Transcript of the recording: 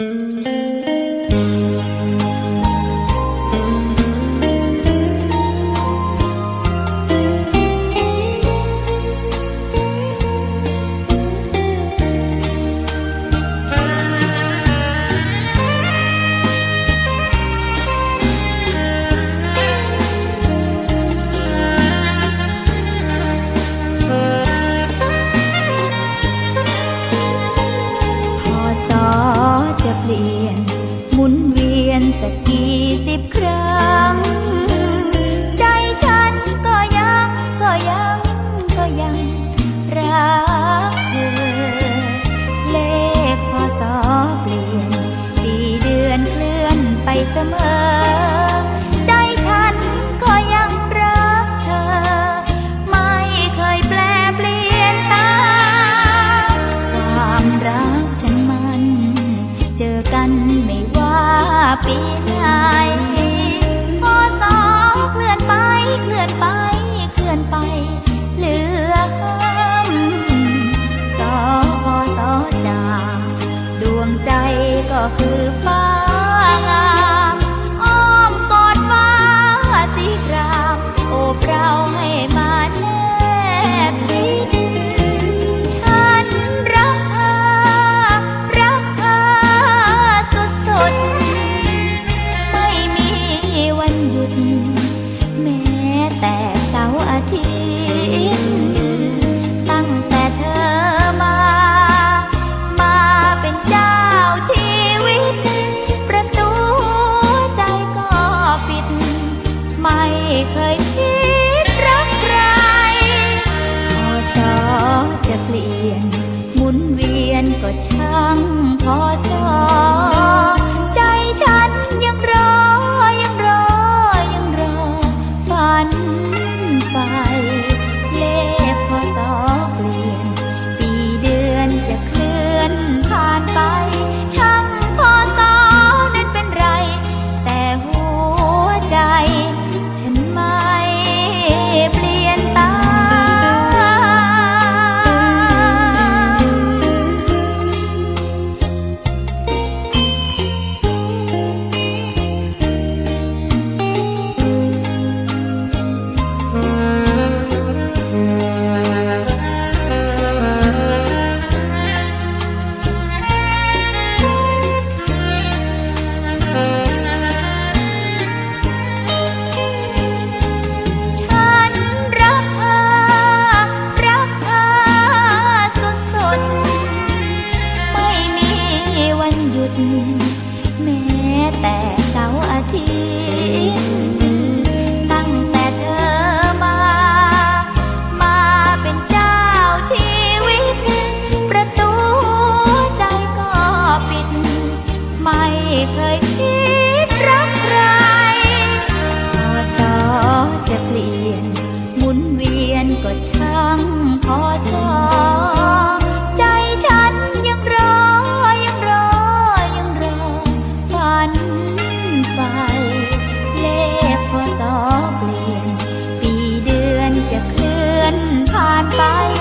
พ สักกี่สิบครั้ง ใจฉันก็ยังก็ยังก็ยังรักเธอ เลขพอสอเปลี่ยน ปีเดือนเคลื่อนไปเสมอ ปีไหนพอสอเคลื่อนไป เคลื่อนไป เคลื่อนไป เหลือคำสอพอสอจากดวงใจก็คือฟ้า เวียนก็ช่างพอสอุด แม้แต่เสาอาทิตย์ตั้งแต่เธอมา มาเป็นเจ้าชีวิต ประตูใจก็ปิด ไม่เคยคิดรักใครพอสอจะเปลี่ยน หมุนเวียนก็ช่างพอสอ bye.